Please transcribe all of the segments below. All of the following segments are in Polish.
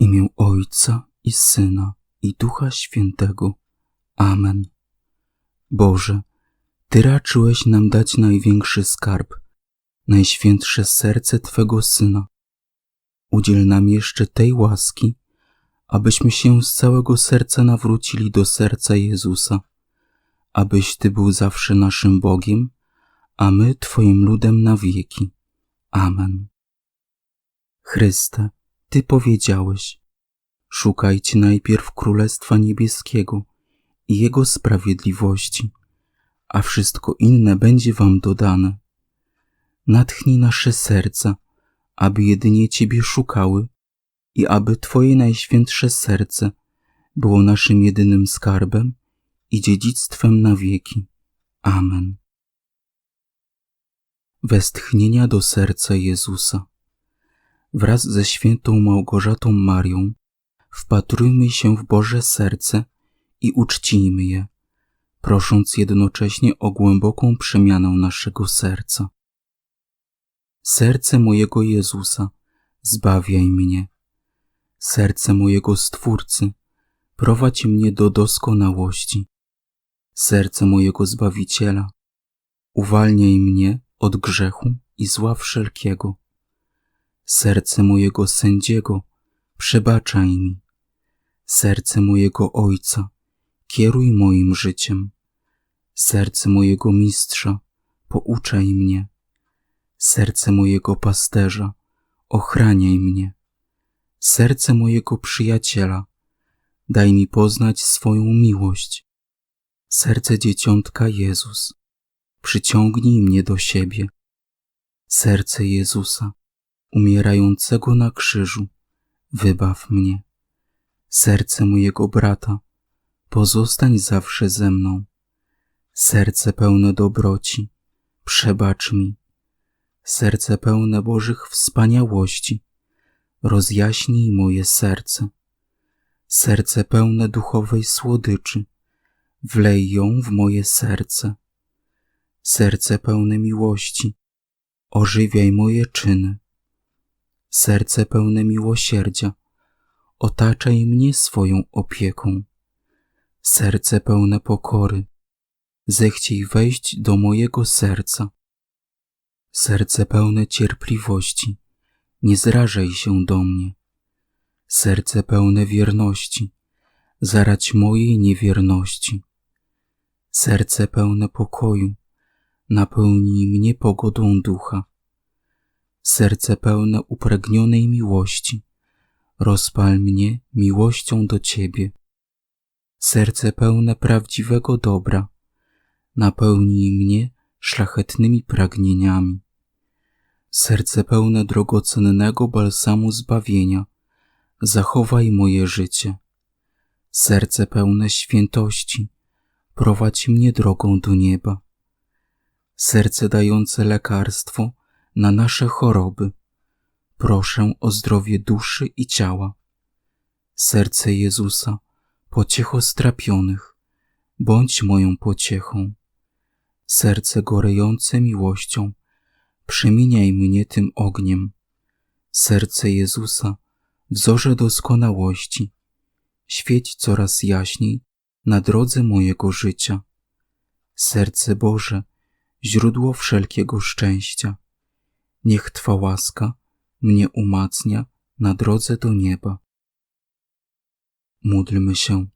imię Ojca i Syna i Ducha Świętego. Amen. Boże, Ty raczyłeś nam dać największy skarb, najświętsze serce Twego Syna. Udziel nam jeszcze tej łaski, abyśmy się z całego serca nawrócili do serca Jezusa, abyś Ty był zawsze naszym Bogiem, a my Twoim ludem na wieki. Amen. Chryste, Ty powiedziałeś, szukajcie najpierw Królestwa Niebieskiego i Jego sprawiedliwości, a wszystko inne będzie Wam dodane. Natchnij nasze serca, aby jedynie Ciebie szukały i aby Twoje najświętsze serce było naszym jedynym skarbem i dziedzictwem na wieki. Amen. Westchnienia do serca Jezusa. Wraz ze świętą Małgorzatą Marią wpatrujmy się w Boże serce i uczcijmy je, prosząc jednocześnie o głęboką przemianę naszego serca. Serce mojego Jezusa, zbawiaj mnie. Serce mojego Stwórcy, prowadź mnie do doskonałości. Serce mojego Zbawiciela, uwalniaj mnie od grzechu i zła wszelkiego. Serce mojego sędziego, przebaczaj mi. Serce mojego Ojca, kieruj moim życiem. Serce mojego Mistrza, pouczaj mnie. Serce mojego pasterza, ochraniaj mnie. Serce mojego przyjaciela, daj mi poznać swoją miłość. Serce dzieciątka Jezus, przyciągnij mnie do siebie. Serce Jezusa, umierającego na krzyżu, wybaw mnie. Serce mojego brata, pozostań zawsze ze mną. Serce pełne dobroci, przebacz mi. Serce pełne Bożych wspaniałości, rozjaśnij moje serce. Serce pełne duchowej słodyczy, wlej ją w moje serce. Serce pełne miłości, ożywiaj moje czyny. Serce pełne miłosierdzia, otaczaj mnie swoją opieką. Serce pełne pokory, zechciej wejść do mojego serca. Serce pełne cierpliwości, nie zrażaj się do mnie. Serce pełne wierności, zarać mojej niewierności. Serce pełne pokoju, napełnij mnie pogodą ducha. Serce pełne upragnionej miłości, rozpal mnie miłością do Ciebie. Serce pełne prawdziwego dobra, napełnij mnie szlachetnymi pragnieniami. Serce pełne drogocennego balsamu zbawienia, zachowaj moje życie. Serce pełne świętości, prowadź mnie drogą do nieba. Serce dające lekarstwo na nasze choroby, proszę o zdrowie duszy i ciała. Serce Jezusa, pociecho strapionych, bądź moją pociechą. Serce gorejące miłością, przemieniaj mnie tym ogniem. Serce Jezusa, wzorze doskonałości, świeć coraz jaśniej na drodze mojego życia. Serce Boże, źródło wszelkiego szczęścia, niech Twa łaska mnie umacnia na drodze do nieba. Módlmy się,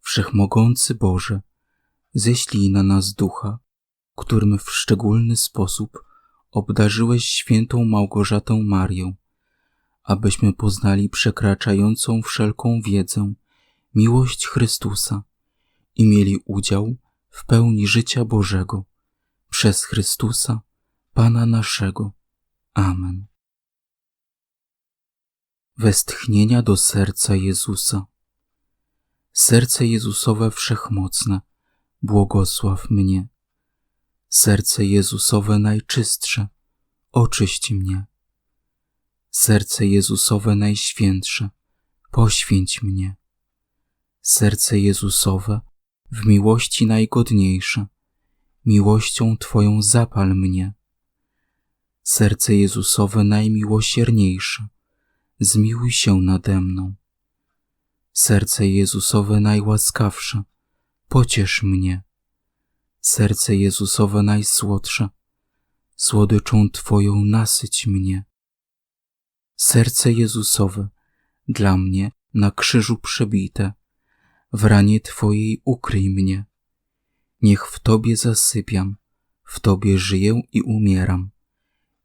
Wszechmogący Boże, ześlij na nas ducha, którym w szczególny sposób obdarzyłeś świętą Małgorzatę Marię, abyśmy poznali przekraczającą wszelką wiedzę miłość Chrystusa i mieli udział w pełni życia Bożego przez Chrystusa, Pana naszego. Amen. Westchnienia do serca Jezusa. Serce Jezusowe wszechmocne, błogosław mnie. Serce Jezusowe najczystsze, oczyść mnie. Serce Jezusowe najświętsze, poświęć mnie. Serce Jezusowe w miłości najgodniejsze, miłością Twoją zapal mnie. Serce Jezusowe najmiłosierniejsze, zmiłuj się nade mną. Serce Jezusowe najłaskawsze, pociesz mnie. Serce Jezusowe najsłodsze, słodyczą Twoją nasyć mnie. Serce Jezusowe, dla mnie na krzyżu przebite, w ranie Twojej ukryj mnie. Niech w Tobie zasypiam, w Tobie żyję i umieram.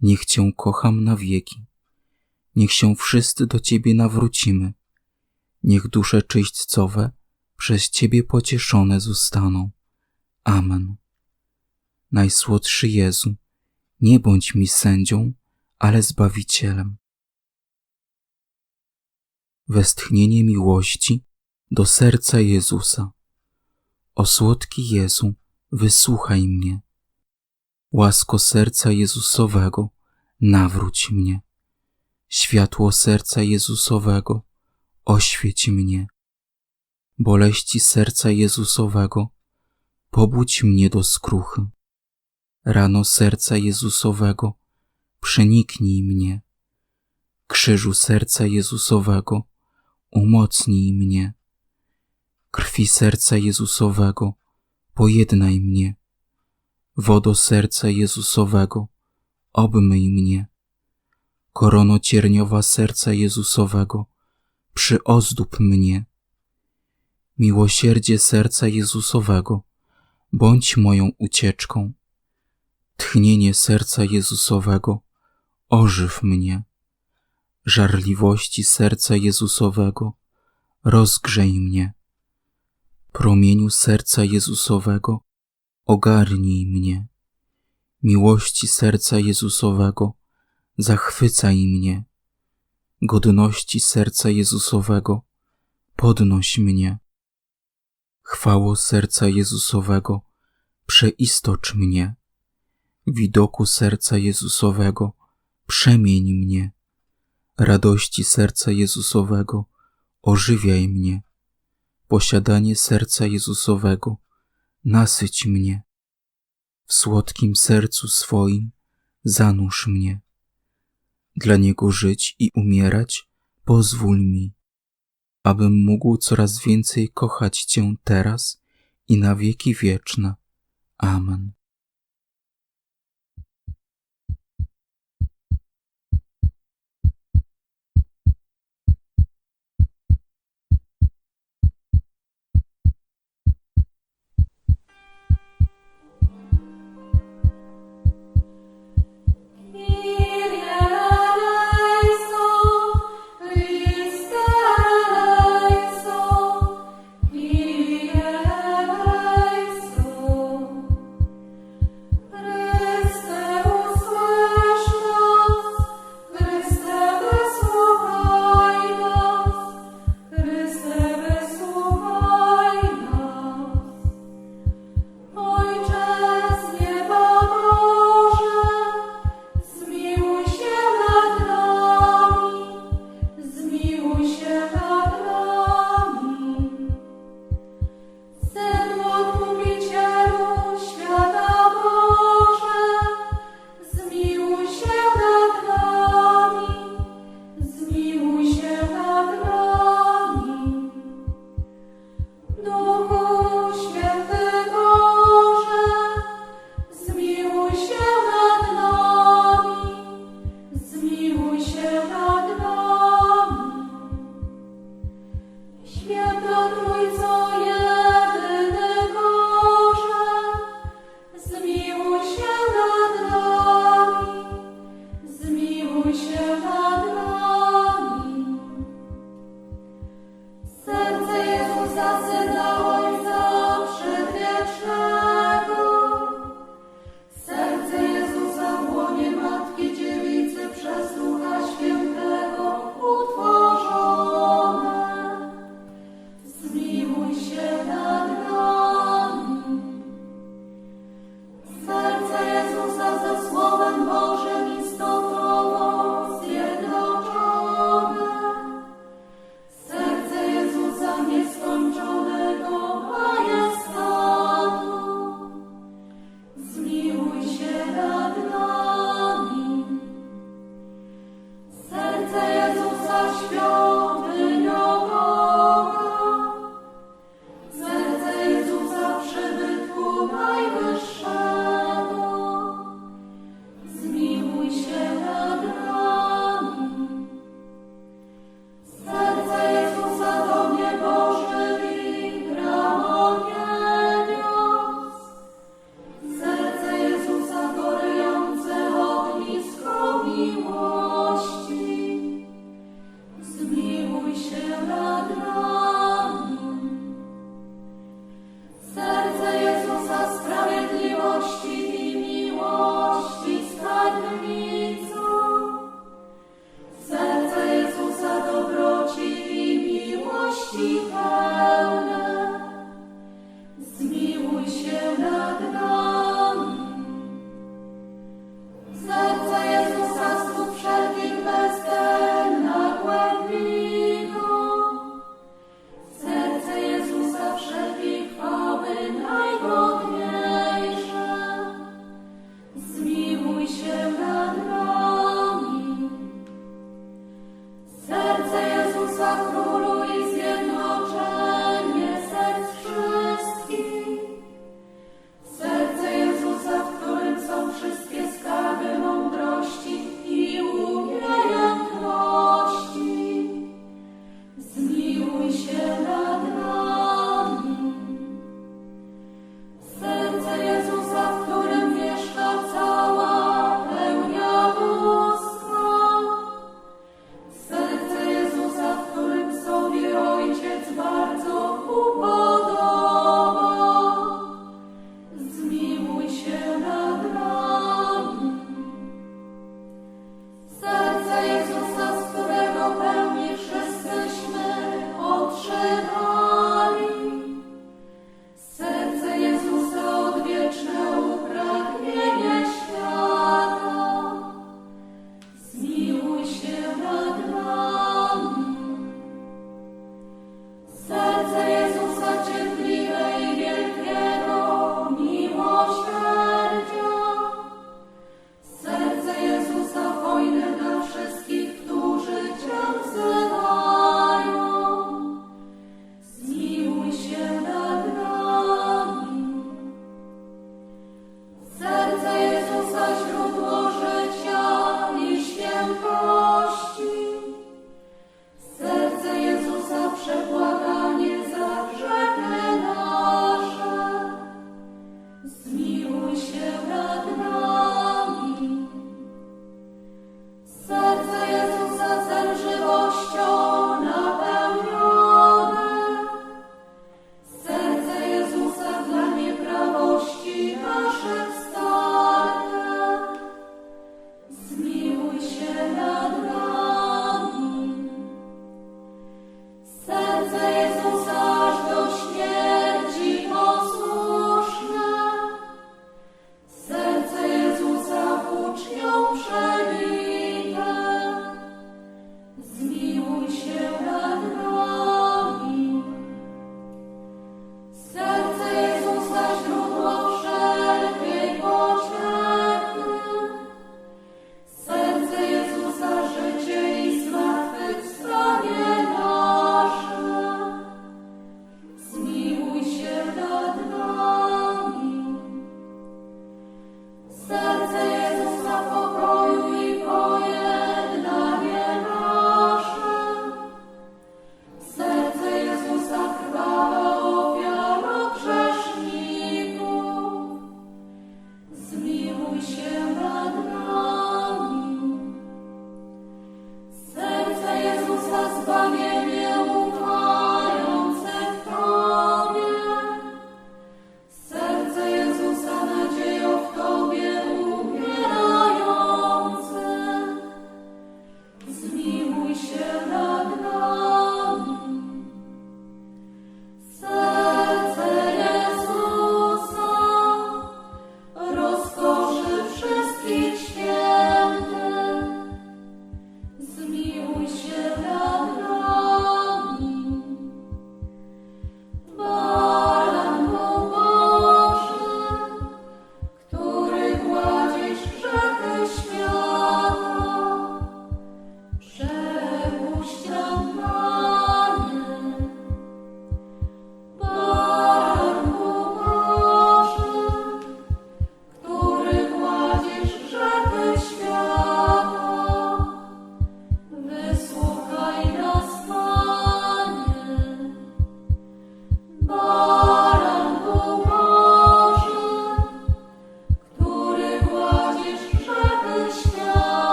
Niech Cię kocham na wieki. Niech się wszyscy do Ciebie nawrócimy. Niech dusze czyśćcowe przez Ciebie pocieszone zostaną. Amen. Najsłodszy Jezu, nie bądź mi sędzią, ale Zbawicielem. Westchnienie miłości do serca Jezusa. O słodki Jezu, wysłuchaj mnie. Łasko serca Jezusowego, nawróć mnie. Światło serca Jezusowego, oświeć mnie. Boleści serca Jezusowego, pobudź mnie do skruchy. Rano serca Jezusowego, przeniknij mnie. Krzyżu serca Jezusowego, umocnij mnie. Krwi serca Jezusowego, pojednaj mnie. Wodo serca Jezusowego, obmyj mnie. Korono cierniowa serca Jezusowego, przyozdób mnie. Miłosierdzie serca Jezusowego, bądź moją ucieczką. Tchnienie serca Jezusowego, ożyw mnie. Żarliwości serca Jezusowego, rozgrzej mnie. Promieniu serca Jezusowego, ogarnij mnie. Miłości serca Jezusowego, zachwycaj mnie. Godności serca Jezusowego, podnoś mnie. Chwało serca Jezusowego, przeistocz mnie. Widoku serca Jezusowego, przemień mnie. Radości serca Jezusowego, ożywiaj mnie. Posiadanie serca Jezusowego, nasyć mnie. W słodkim sercu swoim zanurz mnie. Dla Niego żyć i umierać pozwól mi, abym mógł coraz więcej kochać Cię teraz i na wieki wieczne. Amen.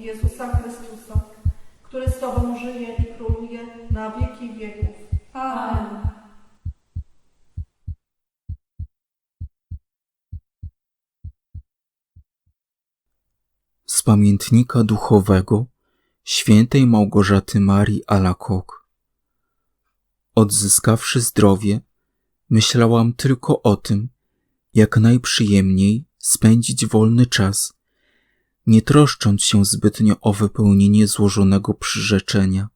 Jezusa Chrystusa, który z Tobą żyje i króluje na wieki wieków. Amen. Z pamiętnika duchowego świętej Małgorzaty Marii Alakok. Odzyskawszy zdrowie, myślałam tylko o tym, jak najprzyjemniej spędzić wolny czas, nie troszcząc się zbytnio o wypełnienie złożonego przyrzeczenia.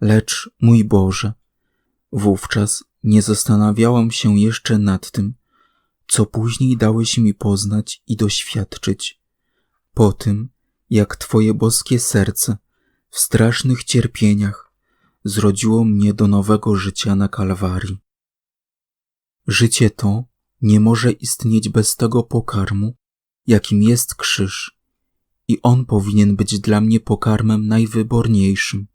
Lecz, mój Boże, wówczas nie zastanawiałam się jeszcze nad tym, co później dałeś mi poznać i doświadczyć po tym, jak Twoje boskie serce w strasznych cierpieniach zrodziło mnie do nowego życia na Kalwarii. Życie to nie może istnieć bez tego pokarmu, jakim jest krzyż, i on powinien być dla mnie pokarmem najwyborniejszym.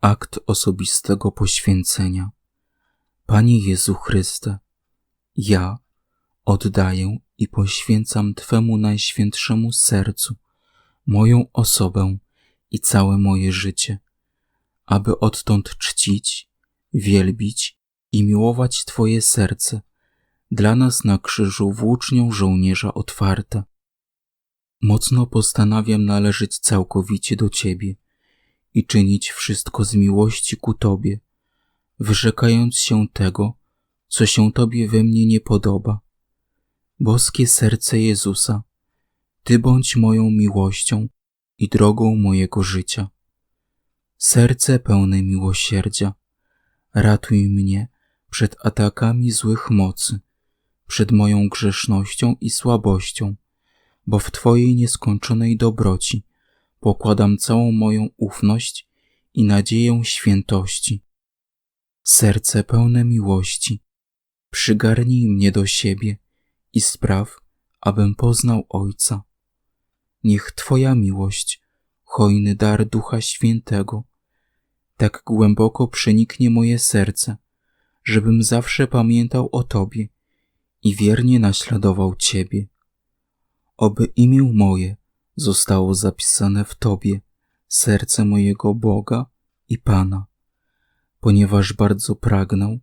Akt osobistego poświęcenia. Panie Jezu Chryste, ja oddaję i poświęcam Twemu najświętszemu sercu moją osobę i całe moje życie, aby odtąd czcić, wielbić i miłować Twoje serce, dla nas na krzyżu włócznią żołnierza otwarte. Mocno postanawiam należeć całkowicie do Ciebie i czynić wszystko z miłości ku Tobie, wyrzekając się tego, co się Tobie we mnie nie podoba. Boskie serce Jezusa, Ty bądź moją miłością i drogą mojego życia. Serce pełne miłosierdzia, ratuj mnie przed atakami złych mocy, przed moją grzesznością i słabością, bo w Twojej nieskończonej dobroci pokładam całą moją ufność i nadzieję świętości. Serce pełne miłości, przygarnij mnie do siebie i spraw, abym poznał Ojca. Niech Twoja miłość, hojny dar Ducha Świętego, tak głęboko przeniknie moje serce, żebym zawsze pamiętał o Tobie i wiernie naśladował Ciebie. Oby imię moje zostało zapisane w Tobie, serce mojego Boga i Pana, ponieważ bardzo pragnę,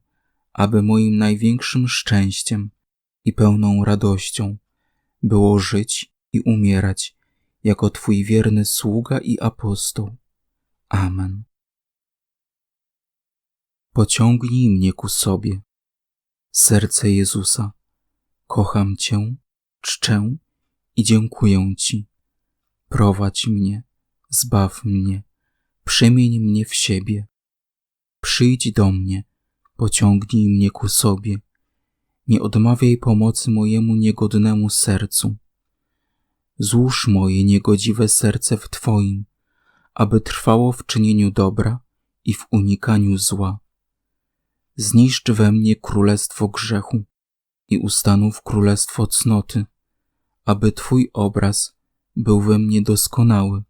aby moim największym szczęściem i pełną radością było żyć i umierać jako Twój wierny sługa i apostoł. Amen. Pociągnij mnie ku sobie. Serce Jezusa, kocham Cię, czczę i dziękuję Ci. Prowadź mnie, zbaw mnie, przemień mnie w siebie. Przyjdź do mnie, pociągnij mnie ku sobie. Nie odmawiaj pomocy mojemu niegodnemu sercu. Złóż moje niegodziwe serce w Twoim, aby trwało w czynieniu dobra i w unikaniu zła. Zniszcz we mnie królestwo grzechu i ustanów królestwo cnoty, aby Twój obraz był we mnie doskonały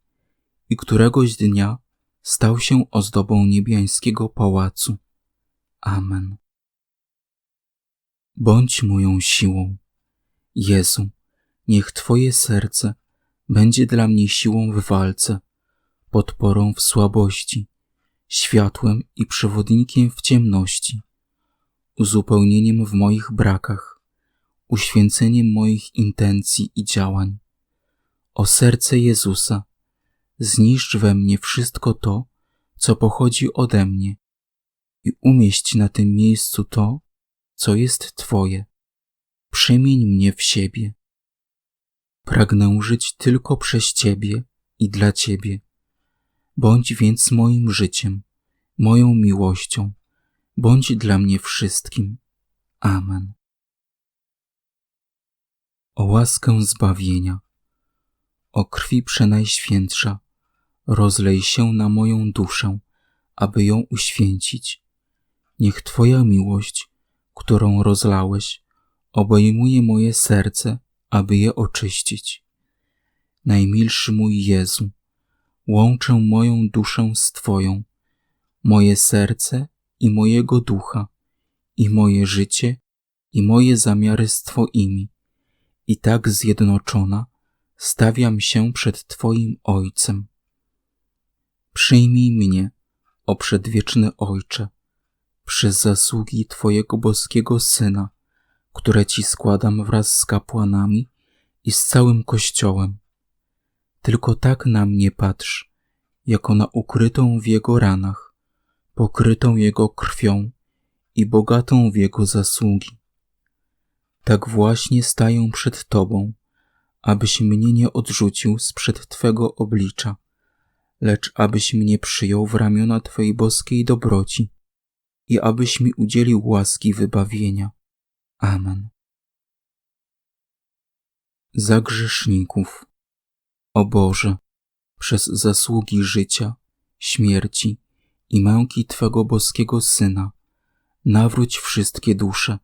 i któregoś dnia stał się ozdobą niebiańskiego pałacu. Amen. Bądź moją siłą. Jezu, niech Twoje serce będzie dla mnie siłą w walce, podporą w słabości, światłem i przewodnikiem w ciemności, uzupełnieniem w moich brakach, uświęceniem moich intencji i działań. O serce Jezusa, zniszcz we mnie wszystko to, co pochodzi ode mnie i umieść na tym miejscu to, co jest Twoje. Przemień mnie w siebie. Pragnę żyć tylko przez Ciebie i dla Ciebie. Bądź więc moim życiem, moją miłością, bądź dla mnie wszystkim. Amen. O łaskę zbawienia, o krwi przenajświętsza, rozlej się na moją duszę, aby ją uświęcić. Niech Twoja miłość, którą rozlałeś, obejmuje moje serce, aby je oczyścić. Najmilszy mój Jezu, łączę moją duszę z Twoją moje serce i mojego ducha, i moje życie, i moje zamiary z Twoimi. I tak zjednoczona stawiam się przed Twoim Ojcem. Przyjmij mnie, o przedwieczny Ojcze, przez zasługi Twojego boskiego Syna, które Ci składam wraz z kapłanami i z całym Kościołem. Tylko tak na mnie patrz, jako na ukrytą w Jego ranach, pokrytą Jego krwią i bogatą w Jego zasługi. Tak właśnie staję przed Tobą, abyś mnie nie odrzucił sprzed Twego oblicza, lecz abyś mnie przyjął w ramiona Twojej boskiej dobroci i abyś mi udzielił łaski wybawienia. Amen. Za grzeszników. O Boże, przez zasługi życia, śmierci i męki Twego boskiego Syna, nawróć wszystkie dusze,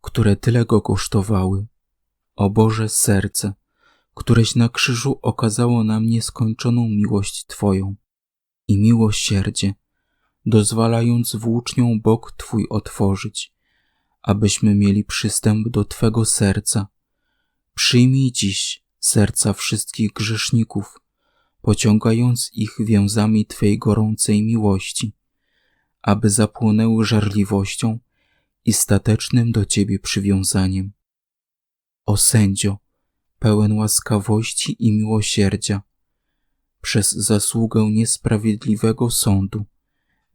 które tyle go kosztowały. O Boże serce, któreś na krzyżu okazało nam nieskończoną miłość Twoją i miłosierdzie, dozwalając włócznią bok Twój otworzyć, abyśmy mieli przystęp do Twego serca. Przyjmij dziś serca wszystkich grzeszników, pociągając ich więzami Twej gorącej miłości, aby zapłonęły żarliwością i statecznym do Ciebie przywiązaniem. O sędzio, pełen łaskawości i miłosierdzia, przez zasługę niesprawiedliwego sądu,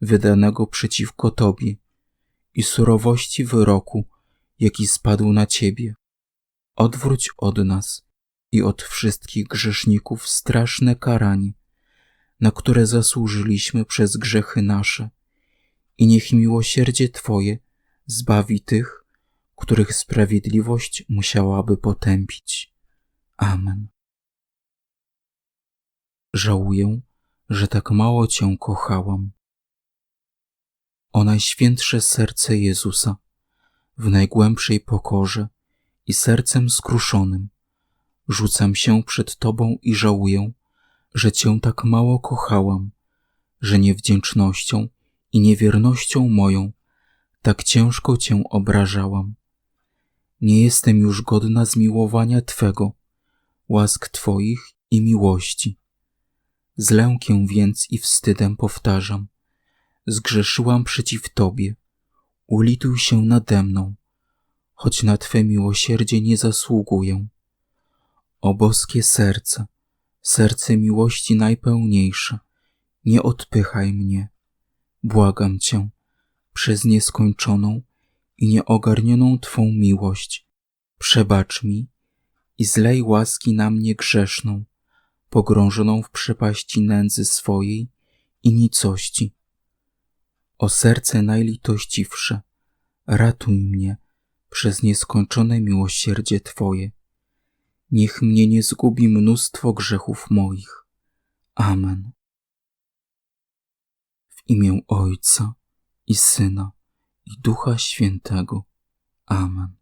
wydanego przeciwko Tobie i surowości wyroku, jaki spadł na Ciebie. Odwróć od nas i od wszystkich grzeszników straszne karanie, na które zasłużyliśmy przez grzechy nasze i niech miłosierdzie Twoje zbawi tych, których sprawiedliwość musiałaby potępić. Amen. Żałuję, że tak mało Cię kochałam. O Najświętsze Serce Jezusa, w najgłębszej pokorze i sercem skruszonym, rzucam się przed Tobą i żałuję, że Cię tak mało kochałam, że niewdzięcznością i niewiernością moją tak ciężko Cię obrażałam. Nie jestem już godna zmiłowania Twego, łask Twoich i miłości. Z lękiem więc i wstydem powtarzam, zgrzeszyłam przeciw Tobie, ulituj się nade mną, choć na Twe miłosierdzie nie zasługuję. O boskie serce, serce miłości najpełniejsze, nie odpychaj mnie, błagam Cię, przez nieskończoną i nieogarnioną Twą miłość. Przebacz mi i zlej łaski na mnie grzeszną, pogrążoną w przepaści nędzy swojej i nicości. O serce najlitościwsze, ratuj mnie przez nieskończone miłosierdzie Twoje. Niech mnie nie zgubi mnóstwo grzechów moich. Amen. W imię Ojca i Syna, i Ducha Świętego. Amen.